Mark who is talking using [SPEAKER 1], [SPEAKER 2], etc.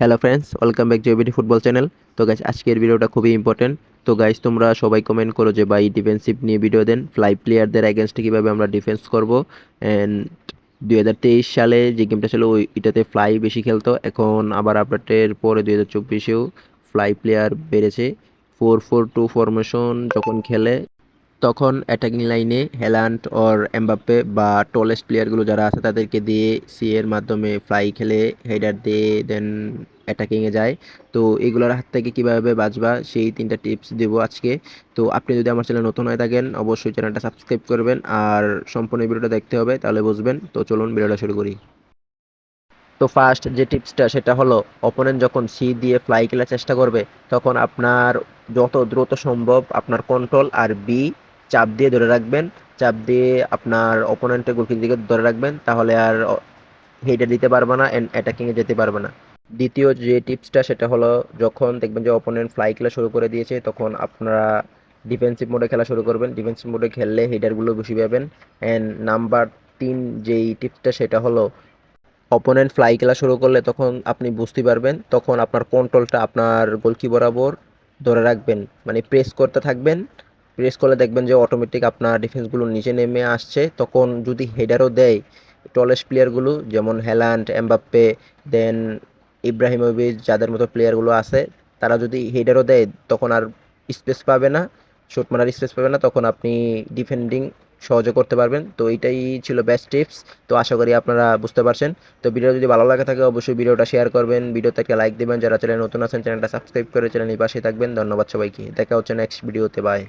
[SPEAKER 1] Hello friends welcome back JBT football channel তো guys আজকের ভিডিওটা খুবই ইম্পর্টেন্ট তো গাইস তোমরা সবাই কমেন্ট করো যে ভাই ডিফেন্সিভ নিয়ে ভিডিও দেন ফ্লাই প্লেয়ারদের অ্যাগেনস্টে কীভাবে আমরা ডিফেন্স করব। অ্যান্ড দুই হাজার তেইশ সালে যে গেমটা ছিল, ওই এটাতে ফ্লাই বেশি খেলতো। এখন আবার আপডেটের পরে দুই হাজার চব্বিশেও ফ্লাই প্লেয়ার বেড়েছে। ফোর ফোর টু ফরমেশন যখন খেলে তখন অ্যাটাকিং লাইনে হেলান্ট অর এমবাপ্পে বা টলেস্ট প্লেয়ারগুলো যারা আছে তাদেরকে দিয়ে সি এর মাধ্যমে ফ্লাই খেলে হেডার দিয়ে দেন অ্যাটাকিংয়ে যায়। তো এগুলোর হাত থেকে কীভাবে বাঁচবা, সেই তিনটা টিপস দেবো আজকে। তো আপনি যদি আমার চ্যানেল নতুন হয়ে থাকেন, অবশ্যই চ্যানেলটা সাবস্ক্রাইব করবেন। আর সম্পূর্ণ ভিডিওটা দেখতে হবে, তাহলে বুঝবেন। তো চলুন ভিডিওটা শুরু করি। তো ফার্স্ট যে টিপসটা সেটা হলো অপোনেন্ট যখন সি দিয়ে ফ্লাই খেলার চেষ্টা করবে, তখন আপনার যত দ্রুত সম্ভব আপনার কন্ট্রোল আর বি চাপ দিয়ে ধরে রাখবেন, চাপ দিয়ে আপনার অপোনেন্টের গোলকির দিকে ধরে রাখবেন, তাহলে আর হেডে দিতে পারবে না অ্যান্ড অ্যাটাকিংয়ে যেতে পারবে না। দ্বিতীয় যে টিপসটা সেটা হলো যখন দেখবেন যে অপোনেন্ট ফ্লাই খেলা শুরু করে দিয়েছে, তখন আপনারা ডিফেন্সিভ মোডে খেলা শুরু করবেন। ডিফেন্সিভ মোডে খেললে হেডারগুলো বেশি পাবেন। অ্যান্ড নাম্বার তিন যেই টিপসটা সেটা হলো অপোনেন্ট ফ্লাই খেলা শুরু করলে তখন আপনি বুঝতে পারবেন, তখন আপনার কন্ট্রোলটা আপনার গোলকি বরাবর ধরে রাখবেন। মানে প্রেস করতে থাকবেন প্রেস করলে দেখবেন যে অটোমেটিক আপনার ডিফেন্সগুলো নিচে নেমে আসছে। তখন যদি হেডারও দেয় টলেস্ট প্লেয়ারগুলো যেমন হ্যালান্ড এমবাপ্পে দেন ইব্রাহিমোভিচ যাদের মতো প্লেয়ারগুলো আছে, তারা যদি হেডারও দেয়, তখন আর স্পেস পাবে না। শট মারার স্পেস পাবে না, তখন আপনি ডিফেন্ডিং সহজে করতে পারবেন। তো এইটাই ছিল বেস্ট টিপস তো আশা করি আপনারা বুঝতে পারছেন। তো ভিডিও যদি ভালো লাগে থাকে, অবশ্যই ভিডিওটা শেয়ার করবেন। ভিডিওতে একটা লাইক দেবেন। যারা চ্যানেল নতুন আছেন চ্যানেলটা সাবস্ক্রাইব করে চ্যানেলের পাশে থাকবেন। ধন্যবাদ সবাইকে। দেখা হচ্ছে নেক্সট ভিডিওতে বাই